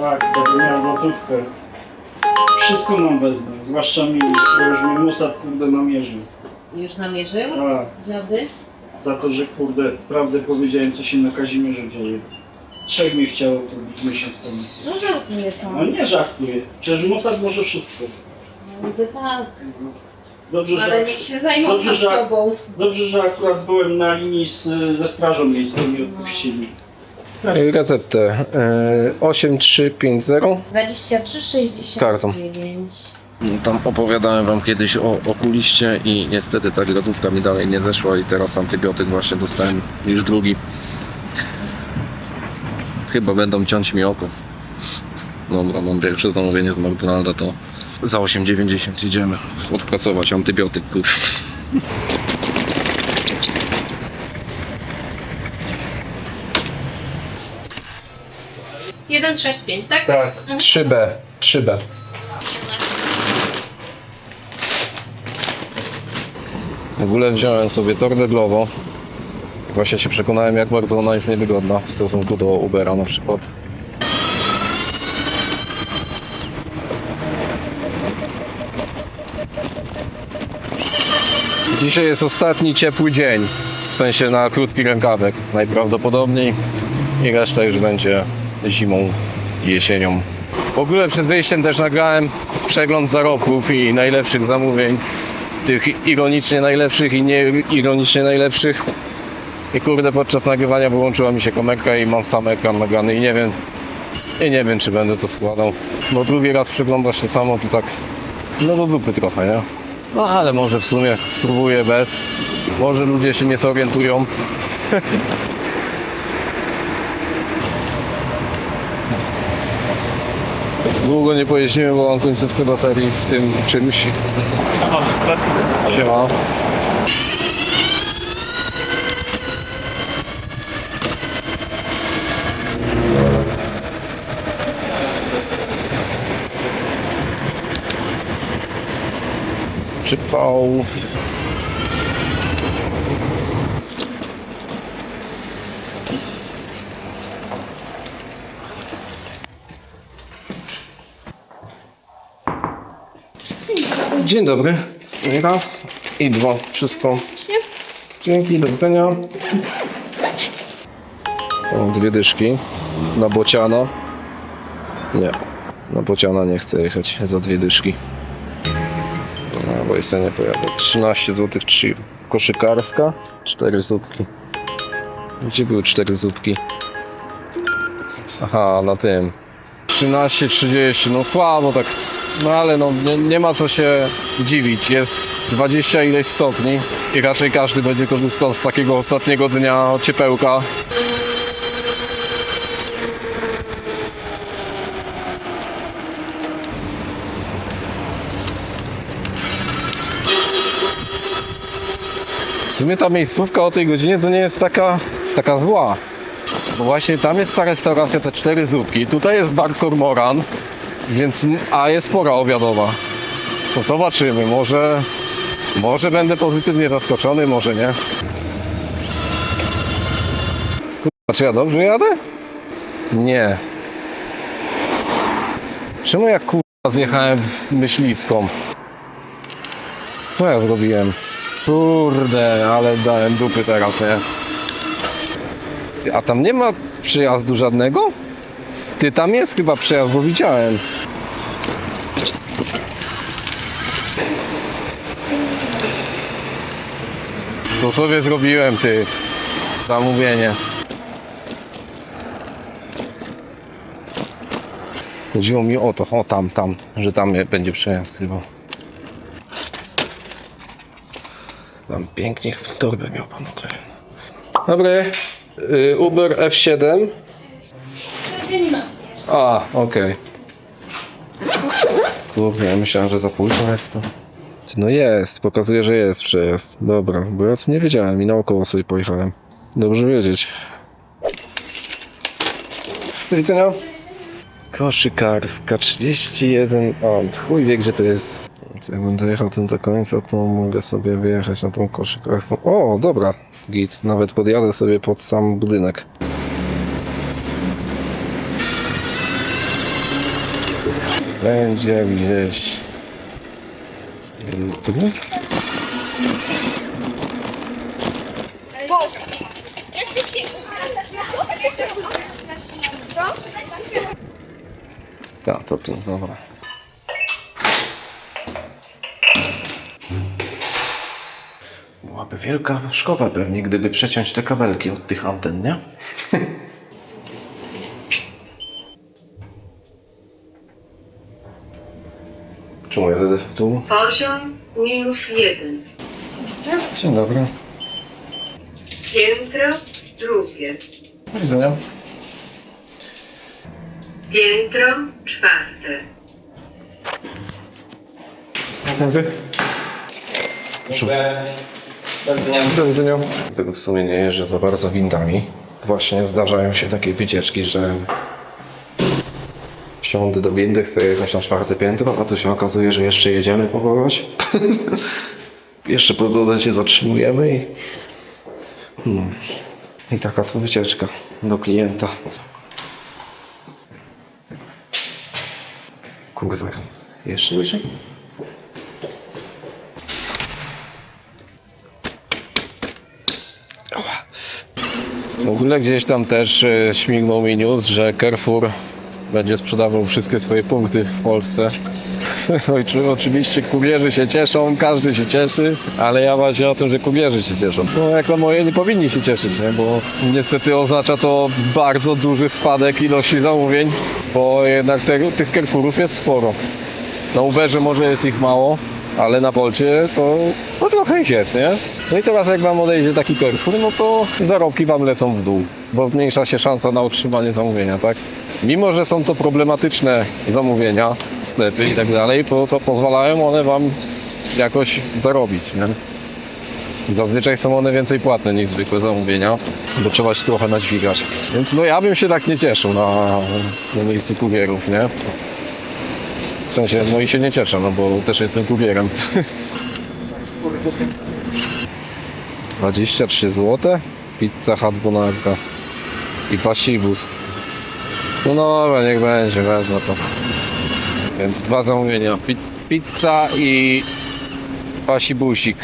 Tak, będę miał gotówkę. Wszystko mam wezmę, zwłaszcza mi, bo już mi Mossad kurde namierzył. Już namierzył? Tak, Dziady? za to, że kurde, prawdę powiedziałem, co się na Kazimierzu dzieje. Trzech mnie chciało robić miesiąc temu. No żartuję to. No nie żartuję, przecież Mossad może wszystko. No niby tak. Dobrze, Ale że, niech się zajmą Dobrze, że- sobą. dobrze, że akurat byłem na linii z, ze Strażą Miejską i odpuścili. Receptę e, 8350. 23, 69. Kartą. Tam opowiadałem wam kiedyś o okuliście i niestety ta gotówka mi dalej nie zeszła i teraz antybiotyk właśnie dostałem już drugi. Chyba będą ciąć mi oko. Dobra, mam pierwsze zamówienie z McDonalda to za 8,90 idziemy odpracować antybiotyk, kurwa. 165, tak? Tak. 3B, 3B. W ogóle wziąłem sobie torbę Glovo. Właśnie się przekonałem, jak bardzo ona jest niewygodna w stosunku do Ubera na przykład. Dzisiaj jest ostatni ciepły dzień, w sensie na krótki rękawek najprawdopodobniej i reszta już będzie zimą i jesienią. W ogóle przed wyjściem też nagrałem przegląd zarobków i najlepszych zamówień, tych ironicznie najlepszych i nieironicznie najlepszych. I kurde, podczas nagrywania wyłączyła mi się kamerka i mam sam ekran nagrany i nie wiem, i nie wiem czy będę to składał. Bo drugi raz przegląda się samo, to tak, no do dupy trochę, nie? No ale może w sumie spróbuję bez. Może ludzie się nie zorientują. Długo nie pojeździłem, bo mam końcówkę baterii w tym czymś. Siema. Przypał. Dzień dobry. Raz i dwa. Wszystko. Dzięki, do widzenia. O, dwie dyszki. Na bociana. Nie. Na bociana nie chcę jechać za dwie dyszki. No, bo jeszcze nie pojadę. 13 zł 3. Koszykarska. 4 zupki. Gdzie były 4 zupki? Aha, na tym. 13,30. No słabo tak. No ale no nie, nie ma co się dziwić. Jest 20 ileś stopni i raczej każdy będzie korzystał z takiego ostatniego dnia ciepełka. W sumie ta miejscówka o tej godzinie to nie jest taka, taka zła. Bo właśnie tam jest ta restauracja, te cztery zupki. Tutaj jest bar Kormoran, więc, a jest pora obiadowa. To zobaczymy, może, może będę pozytywnie zaskoczony, może nie. Kurwa, czy ja dobrze jadę? Nie. Czemu ja kurwa zjechałem w myśliwską? Co ja zrobiłem? Kurde, ale dałem dupy teraz, nie? A tam nie ma przejazdu żadnego? Ty, tam jest chyba przejazd, bo widziałem. To sobie zrobiłem, ty. Zamówienie. Chodziło mi o to, o tam, tam, że tam będzie przejazd chyba. Tam pięknie torbę miał pan oklejoną. Dobry. Y, Uber F7. A, okej. Kurde, ja myślałem, że za późno jest to. Ty, No jest, pokazuje, że jest przejazd. Dobra, bo ja o tym nie wiedziałem i naokoło sobie pojechałem. Dobrze wiedzieć. Do widzenia. Koszykarska 31. A, chuj wie gdzie to jest. Jak będę jechał tym do końca, to mogę sobie wyjechać na tą koszykarską. O, dobra. Git. Nawet podjadę sobie pod sam budynek. będzie gdzieś... Tu? Tak, to tu, dobra. Byłaby wielka szkoda pewnie, gdyby przeciąć te kabelki od tych anten, nie? Tu? Poziom minus jeden. Dzień dobry. Piętro drugie. Do widzenia. Piętro czwarte. Dobry. Do widzenia. Tego w sumie nie jeżdżę za bardzo windami. Właśnie zdarzają się takie wycieczki, że wsiądę do windy, chcę jechać na czwarte piętro, a tu się okazuje, że jeszcze jedziemy po kogoś. jeszcze po drodze się zatrzymujemy i... No. I taka to wycieczka do klienta. Kurwa, jeszcze wyżej? W ogóle gdzieś tam też e, śmignął mi news, że Carrefour będzie sprzedawał wszystkie swoje punkty w Polsce. I czy- oczywiście kurierzy się cieszą, każdy się cieszy, ale ja właśnie o tym, że kurierzy się cieszą. No jak na moje nie powinni się cieszyć, nie? bo niestety oznacza to bardzo duży spadek ilości zamówień, bo jednak te, tych Carrefourów jest sporo. Na Uberze może jest ich mało, ale na Bolcie to no trochę ich jest, nie? No i teraz jak wam odejdzie taki Carrefour, no to zarobki wam lecą w dół, bo zmniejsza się szansa na utrzymanie zamówienia, tak? Mimo, że są to problematyczne zamówienia, sklepy i tak dalej, to, to pozwalają one wam jakoś zarobić, nie? Zazwyczaj są one więcej płatne niż zwykłe zamówienia, bo trzeba się trochę nadźwigać. Więc no ja bym się tak nie cieszył na, na miejscu kurierów, nie? W sensie, no i się nie cieszę, no bo też jestem kurierem. 23 zł? Pizza Hut Bonarka. I pasibus. No dobra, niech będzie, wezmę to. Więc dwa zamówienia. Pi pizza i pasibusik.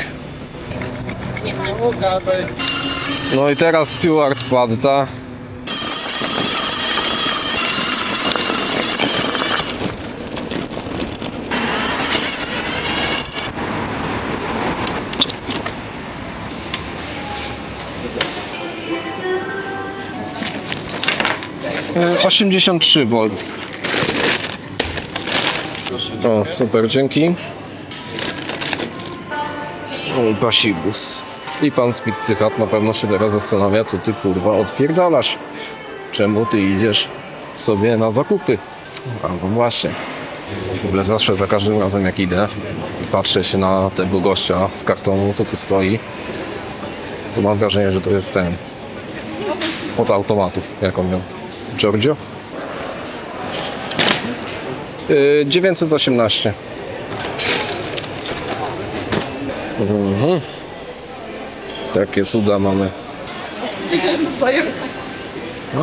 No i teraz Stewart wpadł, ta. 83 V. O, super, dzięki. I pasibus. I pan Hut na pewno się teraz zastanawia, co ty kurwa odpierdalasz. Czemu ty idziesz sobie na zakupy? A no właśnie. W ogóle zawsze za każdym razem jak idę i patrzę się na tego gościa z kartonu, co tu stoi, to mam wrażenie, że to jest ten od automatów, jak on miał. Giorgio? Yy, 918. Mhm. Takie cuda mamy.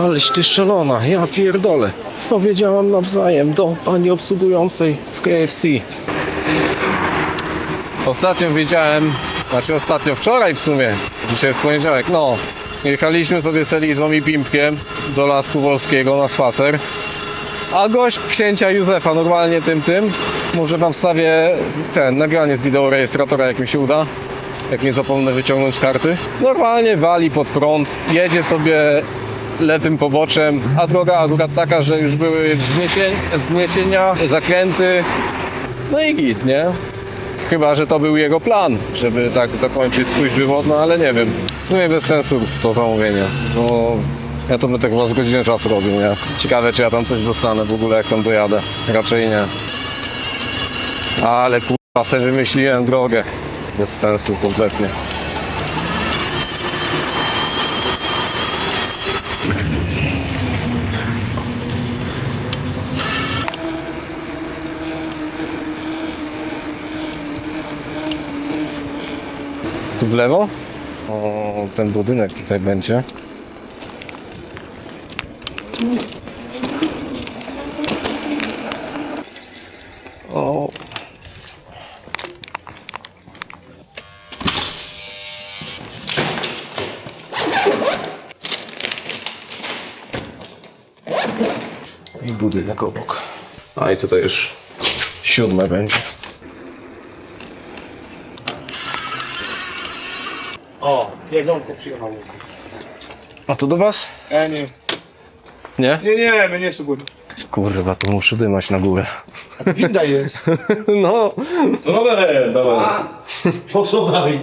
Aleś ty szalona, ja pierdolę. Powiedziałam nawzajem do pani obsługującej w KFC. Ostatnio wiedziałem, znaczy ostatnio wczoraj w sumie, dzisiaj jest poniedziałek, no. Jechaliśmy sobie z Elizą i Pimpkiem do Lasku Wolskiego na spacer. A gość księcia Józefa, normalnie tym, tym. Może wam wstawię ten, nagranie z wideorejestratora, jak mi się uda. Jak nie zapomnę wyciągnąć karty. Normalnie wali pod prąd, jedzie sobie lewym poboczem, a droga akurat taka, że już były wzniesień, wzniesienia, zakręty. No i git, nie? Chyba, że to był jego plan, żeby tak zakończyć swój wywód, no ale nie wiem. W sumie bez sensu to zamówienie. No, ja to bym tak chyba z godziny czasu robił, nie? Ciekawe, czy ja tam coś dostanę w ogóle, jak tam dojadę. Raczej nie. Ale kurwa, sobie wymyśliłem drogę. Bez sensu kompletnie. tu w lewo. O, ten budynek tutaj będzie. O. I budynek obok. A i tutaj już siódme będzie. Jedzonko przyjechało. A to do was? E, nie. Nie? Nie, nie, my nie sobie. Kurwa, to muszę dymać na górę. Winda jest. No. Rowerem, dawaj. Posłuchaj.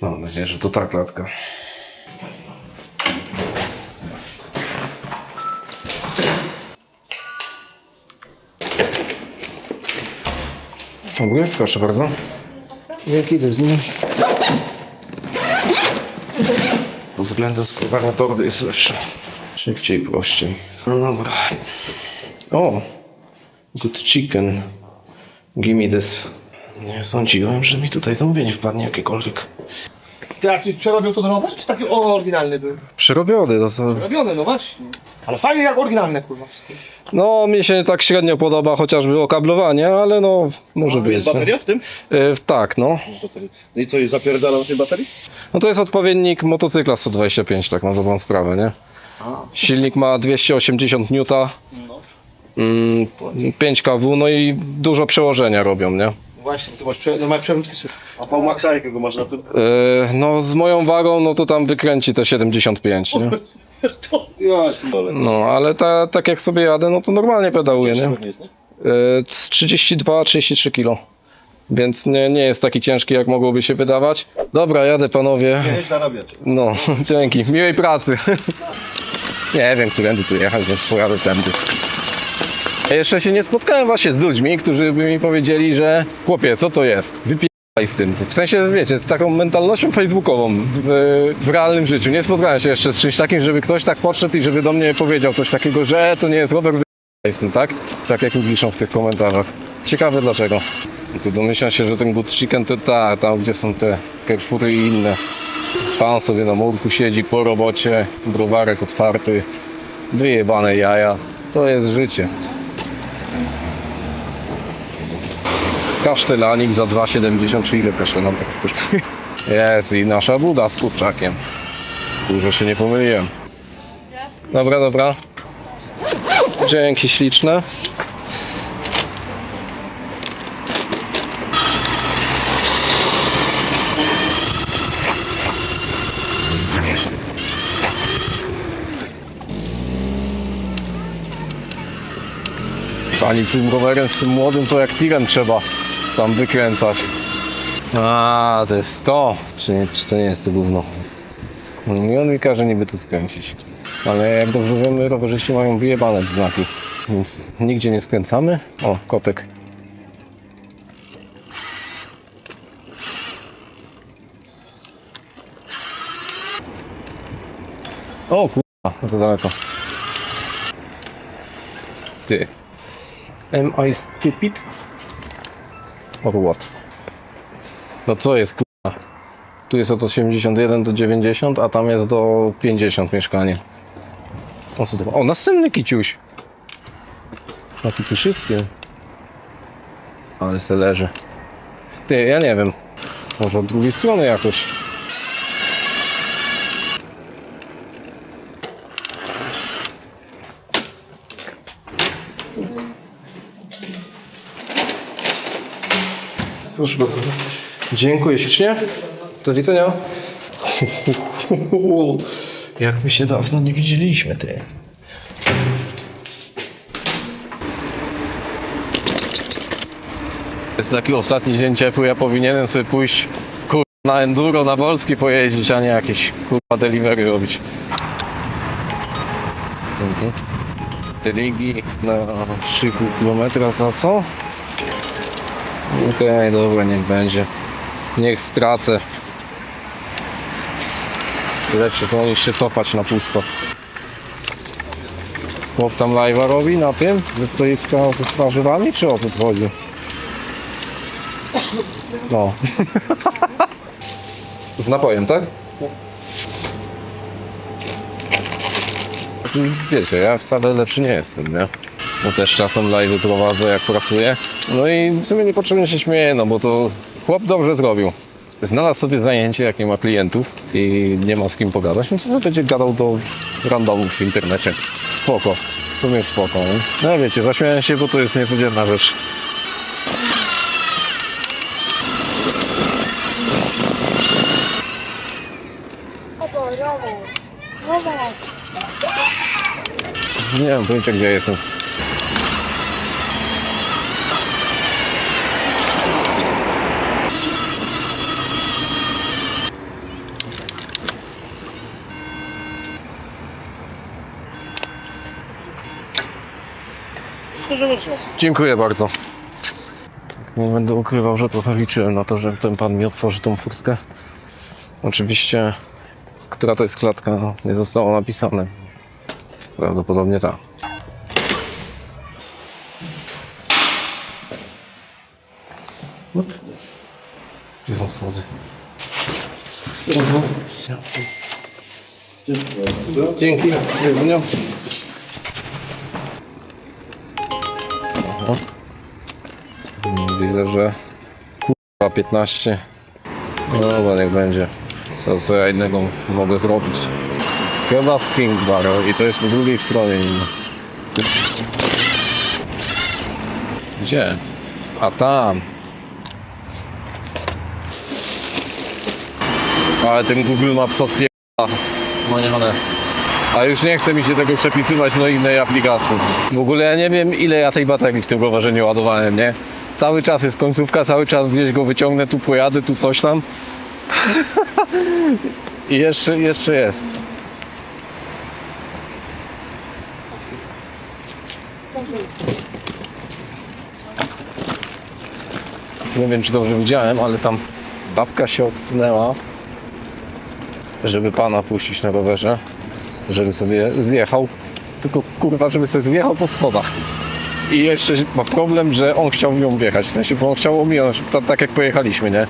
Mam nadzieję, że to ta klatka. Dobry, proszę bardzo. Wielki dyzny. Pod względem składania torby jest lepsze. Szybciej, prościej. No dobra. O! Good chicken. Give me this. Nie sądziłem, że mi tutaj zamówienie wpadnie jakiekolwiek. Ty, a czy przerobił to na rower, czy taki oryginalny był? Przerobiony to co? Robiony, no właśnie. Ale fajnie jak oryginalne, kurwa. wszystko. No, mi się tak średnio podoba chociażby okablowanie, ale no, może być. Jest nie? bateria w tym? E, tak, no. No i co, i zapierdalam tej baterii? No to jest odpowiednik motocykla 125, tak na dobrą sprawę, nie? Silnik ma 280 N, mm, 5 kW, no i dużo przełożenia robią, nie? Właśnie, ty masz, prze, no, masz przewrótki sobie. A V-Maxa jakiego masz na tym? E, no, z moją wagą, no to tam wykręci te 75, nie? To, ja. No, ale ta, tak jak sobie jadę, no to normalnie pedałuję, nie? Nie jest, nie? E, z 32-33 kg. Więc nie, nie jest taki ciężki, jak mogłoby się wydawać. Dobra, jadę panowie. Nie, zarabiać. No, dzięki. Miłej pracy. Nie wiem, którędy tu jechać, więc pojadę tędy. Jeszcze się nie spotkałem właśnie z ludźmi, którzy by mi powiedzieli, że chłopie, co to jest? Wypieraj z tym. W sensie, wiecie, z taką mentalnością facebookową w, w realnym życiu. Nie spotkałem się jeszcze z czymś takim, żeby ktoś tak podszedł i żeby do mnie powiedział coś takiego, że to nie jest rower, wypieraj z tym, tak? Tak jak mi piszą w tych komentarzach. Ciekawe dlaczego. To domyślam się, że ten good chicken to ta, tam gdzie są te Carrefoury i inne. Pan sobie na murku siedzi po robocie, browarek otwarty, wyjebane jaja. To jest życie. Kasztelanik za 2,70 czy ile kasztelan tak skosztuje? Jest i nasza buda z kurczakiem. Dużo się nie pomyliłem. Dobra, dobra. Dzięki śliczne. Pani tym rowerem z tym młodym to jak tirem trzeba tam wykręcać. A, to jest to. Czy, nie, czy to nie jest to gówno? I on mi każe niby to skręcić. Ale jak dobrze wiemy, rowerzyści mają wyjebane znaki. Więc nigdzie nie skręcamy. O, kotek. O kurwa, no to daleko. Ty. Am I stupid? Or what? No co jest kurwa? Tu jest od 81 do 90, a tam jest do 50 mieszkanie. O, co to? o następny kiciuś. Taki. Ale se leży. Ty, ja nie wiem. Może od drugiej strony jakoś. Proszę bardzo. Dziękuję ślicznie. Do widzenia. Jak my się dawno nie widzieliśmy, ty. Jest taki ostatni dzień ciepły, ja powinienem sobie pójść kur... na enduro, na Wolski pojeździć, a nie jakieś kurwa delivery robić. Mhm. Deligi na 3,5 km za co? Okej, dobra, niech będzie. Niech stracę. Lepsze to niż się cofać na pusto. Chłop tam live'a robi na tym? Ze stoiska ze strażywami, czy o co tu chodzi? No. Z napojem, tak? Znaczy, Wiecie, ja wcale lepszy nie jestem, nie? Bo też czasem live prowadzę jak pracuję. No i w sumie niepotrzebnie się śmieję, no bo to chłop dobrze zrobił. Znalazł sobie zajęcie, jak nie ma klientów i nie ma z kim pogadać, to sobie będzie gadał do randomów w internecie. Spoko. W sumie spoko. No wiecie, zaśmiałem się, bo to jest niecodzienna rzecz. Nie mam pojęcia, gdzie jestem. Dziękuję bardzo. Nie będę ukrywał, że trochę liczyłem na to, że ten pan mi otworzy tą furtkę. Oczywiście, która to jest klatka, no, nie zostało napisane. Prawdopodobnie ta. What? Gdzie są schody? Dzięki. Do widzenia. Aha. Widzę, że kurwa 15. No dobra, niech będzie. Co, co ja innego mogę zrobić? Kebab King Bar i to jest po drugiej stronie. Gdzie? A tam. Ale ten Google Maps odpiera. No nie one. A już nie chce mi się tego przepisywać do innej aplikacji. W ogóle ja nie wiem ile ja tej baterii w tym rowerze nie ładowałem, nie? Cały czas jest końcówka, cały czas gdzieś go wyciągnę, tu pojadę, tu coś tam. I jeszcze, jeszcze jest. Nie wiem, czy dobrze widziałem, ale tam babka się odsunęła, żeby pana puścić na rowerze, żeby sobie zjechał. Tylko kurwa, żeby sobie zjechał po schodach. I jeszcze ma problem, że on chciał w nią wjechać. W sensie, bo on chciał ominąć, ta, tak jak pojechaliśmy, nie?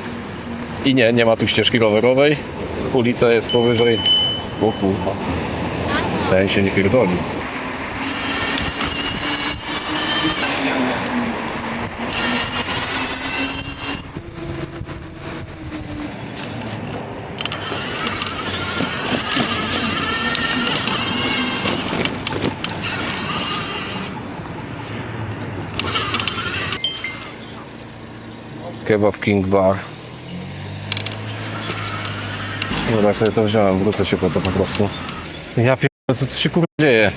I nie, nie ma tu ścieżki rowerowej. Ulica jest powyżej. O kurwa. Ten się nie pierdoli. Kebab King Bar. Dobra, sobie to wziąłem, wrócę się po to po prostu. Ja pierdolę, co tu się kurwa dzieje?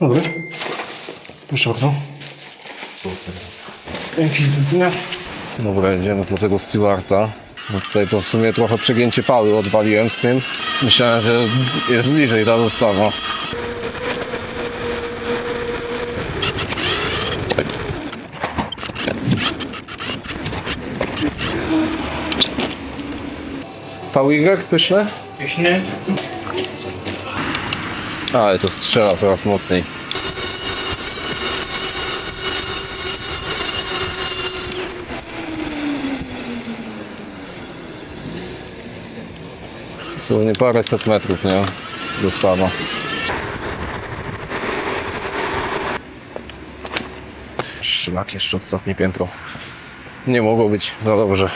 Dobry. Proszę bardzo. Dzięki, do widzenia. Dobra, jedziemy po tego Stewarta. No tutaj to w sumie trochę przegięcie pały odwaliłem z tym. Myślałem, że jest bliżej ta dostawa. VY pyszne? Pysznie. Ale to strzela coraz mocniej. Dosłownie paręset metrów, nie? Dostawa. Szlak jeszcze ostatnie piętro. Nie mogło być za dobrze.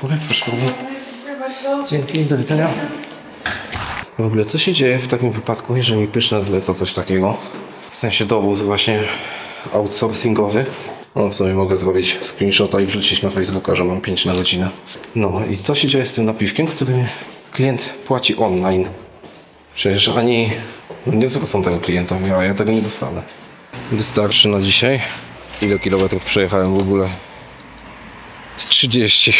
Proszę bardzo. Dzięki, do widzenia. W ogóle co się dzieje w takim wypadku, jeżeli Pyszna zleca coś takiego? W sensie dowóz właśnie outsourcingowy. No w sumie mogę zrobić screenshota i wrzucić na Facebooka, że mam 5 na godzinę. No i co się dzieje z tym napiwkiem, który klient płaci online? Przecież ani no nie zwrócą tego klientowi, a ja tego nie dostanę. Wystarczy na dzisiaj. Ile kilometrów przejechałem w ogóle? Z 30.